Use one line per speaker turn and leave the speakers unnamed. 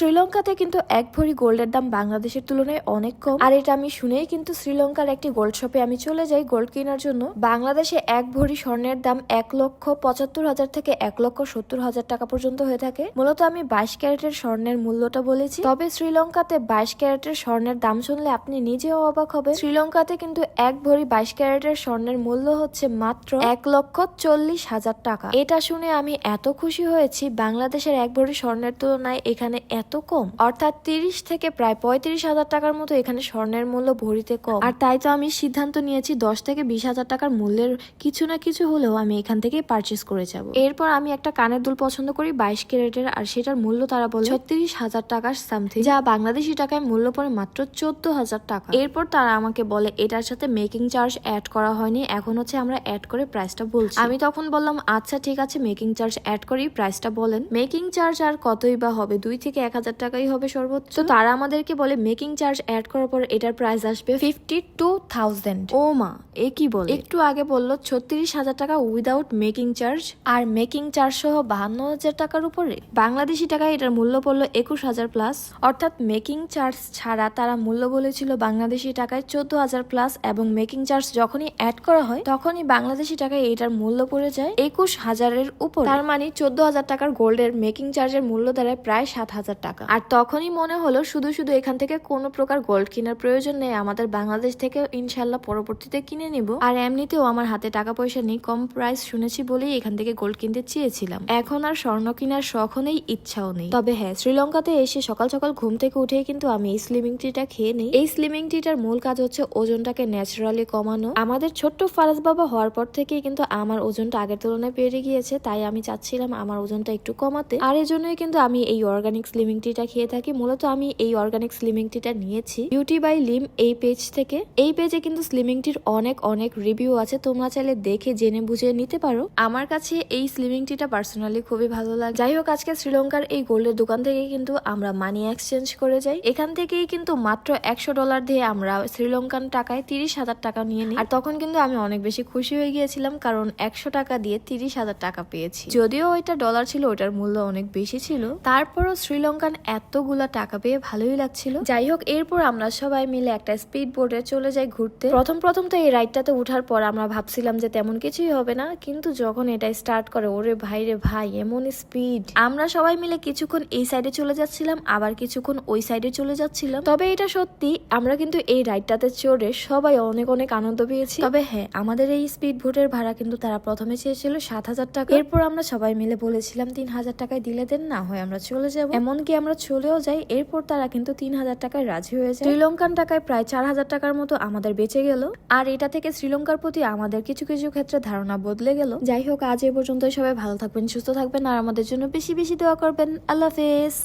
শ্রীলঙ্কাতে কিন্তু এক ভরি গোল্ডের দাম বাংলাদেশের তুলনায় অনেক কম। আর এটা আমি শুনেই কিন্তু শ্রীলঙ্কার একটি গোল্ড শপে আমি চলে যাই গোল্ড কেনার জন্য। বাংলাদেশে এক ভরি স্বর্ণের দাম এক লক্ষ পঁচাত্তর হাজার থেকে এক লক্ষ সত্তর হাজার টাকা পর্যন্ত হয়ে থাকে। মূলত আমি বাইশ ক্যারেটের স্বর্ণের মূল্যটা বলেছি। তবে শ্রীলঙ্কাতে বাইশ ক্যারেটের স্বর্ণের দাম শুনলে আপনি নিজেও অবাক হবে শ্রীলঙ্কাতে কিন্তু এক ভরি বাইশ ক্যারেটের স্বর্ণের মূল্য হচ্ছে মাত্র এক লক্ষ চল্লিশ হাজার টাকা। এটা শুনে আমি এত খুশি হয়েছি বাংলাদেশের এক ভরি স্বর্ণের তুলনায় এখানে এত কম? অর্থাৎ তিরিশ থেকে প্রায় পঁয়ত্রিশ হাজার টাকার মতো এখানে স্বর্ণের মূল্য ভরিতে কম। আর তাই তো আমি সিদ্ধান্ত নিয়েছি দশ থেকে বিশ হাজার টাকার মূল্যের কিছু না কিছু হলেও আমি এখান থেকে পারচেস করে যাব। এরপর আমি একটা কানের দুল পছন্দ করি, বাইশ ক্যারেটের, আর সেটার মূল্য তারা বলে ছত্রিশ হাজার টাকার সামথিং যা বাংলাদেশি টাকায় মূল্য পড়ে মাত্র চোদ্দ হাজার টাকা। এরপর তারা আমাকে বলে, এটার সাথে মেকিং চার্জ অ্যাড করা হয়নি, এখন হচ্ছে আমরা অ্যাড করে প্রাইসটা বলছি। আমি তখন বললাম আচ্ছা ঠিক আছে মেকিং চার্জ অ্যাড করি প্রাইসটা বলেন। মেকিং চার্জ আর কতই বা হবে, দুই থেকে এক হাজার টাকাই হবে সর্বোচ্চ। তো তারা আমাদেরকে বলে মেকিং চার্জ অ্যাড করার পর এটার প্রাইস আসবে ফিফটি টু থাউজেন্ড ও মা এ কি বলে? একটু আগে বলল ছত্রিশ হাজার টাকা উইদাউট মেকিং চার্জ আর মেকিং চার্জ সহ বাহান্ন হাজার টাকার উপরে। বাংলাদেশি টাকায় এটার মূল্য পড়ল একুশ হাজার প্লাস অর্থাৎ মেকিং চার্জ ছাড়া তারা মূল্য বলেছিল বাংলাদেশি টাকায় চোদ্দ হাজার প্লাস এবং মেকিং চার্জ যখনই অ্যাড করা হয় তখনই বাংলাদেশি টাকায় এটার মূল্য পড়ে যায় একুশ হাজারের উপর। তার মানে চোদ্দ হাজার টাকার গোল্ডের মেকিং চার্জের মূল্য দাঁড়ায় প্রায় সাত হাজার টাকা। আর তখনই মনে হলো শুধু শুধু এখান থেকে কোনো প্রকার গোল্ড কেনার প্রয়োজন নেই, আমাদের বাংলাদেশ থেকে ইনশাল্লাহ পরবর্তীতে কিনে নিব। আর এমনিতেও আমার হাতে টাকা পয়সা নেই, কম প্রাইস শুনেছি বলেই এখান থেকে গোল্ড কিনতে চেয়েছিলাম। এখন আর স্বর্ণ কেনার শখও নেই, ইচ্ছাও নেই। তবে হ্যাঁ শ্রীলঙ্কাতে এসে সকাল সকাল ঘুম থেকে উঠে কিন্তু আমি এই স্লিমিং টিটা খেয়ে নিই। এই স্লিমিং টিটার মূল কাজ হচ্ছে ওজনটাকে ন্যাচারালি কমানো। আমাদের ছোট্ট ফারাজ বাবা হওয়ার পর থেকেই কিন্তু আমার ওজনটা আগের তুলনায় বেড়ে গিয়েছে, তাই আমি চাচ্ছিলাম আমার ওজনটা একটু কমাতে। আর এই জন্যই কিন্তু আমি এই অর্গানিক স্লিমিং টিটা খেয়ে থাকি। মূলত আমি এই অর্গানিক স্লিমিং টিটা নিয়েছি। বিউটি বাই লিম এই পেজ থেকে। এই পেজে কিন্তু স্লিমিং টির অনেক অনেক রিভিউ আছে। তোমরা চাইলে দেখে, জেনে, বুঝে নিতে পারো। আমার কাছে এই স্লিমিং টিটা পার্সোনালি খুবই ভালো লাগে। যাই হোক, আজকে শ্রীলঙ্কার এই গোল্ডের দোকান থেকে কিন্তু আমরা মানি এক্সচেঞ্জ করে যাই। এখান থেকেই কিন্তু মাত্র একশো ডলার দিয়ে আমরা শ্রীলঙ্কান টাকায় তিরিশ হাজার টাকা নিয়ে নিই। আর তখন কিন্তু আমি অনেক বেশি খুশি হয়ে গিয়েছিলাম, কারণ একশো টাকা দিয়ে তিরিশ হাজার টাকা পেয়েছি। যদিও ওইটা ডলার ছিল ওটার মূল্য অনেক বেশি ছিল। তারপরও শ্রীলঙ্কান এতগুলা টাকা পেয়ে ভালোই লাগছিল। যাই হোক, এরপর আমরা সবাই মিলে একটা স্পিড বোটে চলে যাই ঘুরতে। প্রথম প্রথম তো এই রাইডটাতে উঠার পর আমরা ভাবছিলাম যে তেমন কিছুই হবে না, কিন্তু যখন এটা স্টার্ট করে, ওরে ভাই রে ভাই, এমন স্পিড আমরা সবাই মিলে কিছুক্ষণ এই সাইডে চলে যাচ্ছিলাম, আবার কিছুক্ষণ ওই সাইডে চলে যাচ্ছিলাম। তবে এটা সত্যি, আমরা কিন্তু এই রাইডটাতে চড়ে সবাই অনেক অনেক আনন্দ পেয়েছি। তবে হ্যাঁ আমাদের এই স্পিড বোটের ভাড়া কিন্তু তারা প্রথমে চেয়েছিল সাত হাজার টাকা। এরপর আমরা সবাই মিলে বলেছিলাম, তিন হাজার টাকায় দিলে দেন, না হয় আমরা চলে যাব। এমনকি আমরা চলেও যাই, এরপর তারা কিন্তু তিন হাজার টাকায় রাজি হয়ে যায়। শ্রীলঙ্কান টাকায় প্রায় চার হাজার টাকার মতো আমাদের বেঁচে গেল। আর এটা থেকে শ্রীলঙ্কার প্রতি আমাদের কিছু কিছু ক্ষেত্রে ধারণা বদলে গেল। যাই হোক, আজ এ পর্যন্ত সবাই ভালো থাকবেন, সুস্থ থাকবেন, আর আমাদের জন্য বেশি বেশি দোয়া করবেন। আল্লাহ হাফেজ।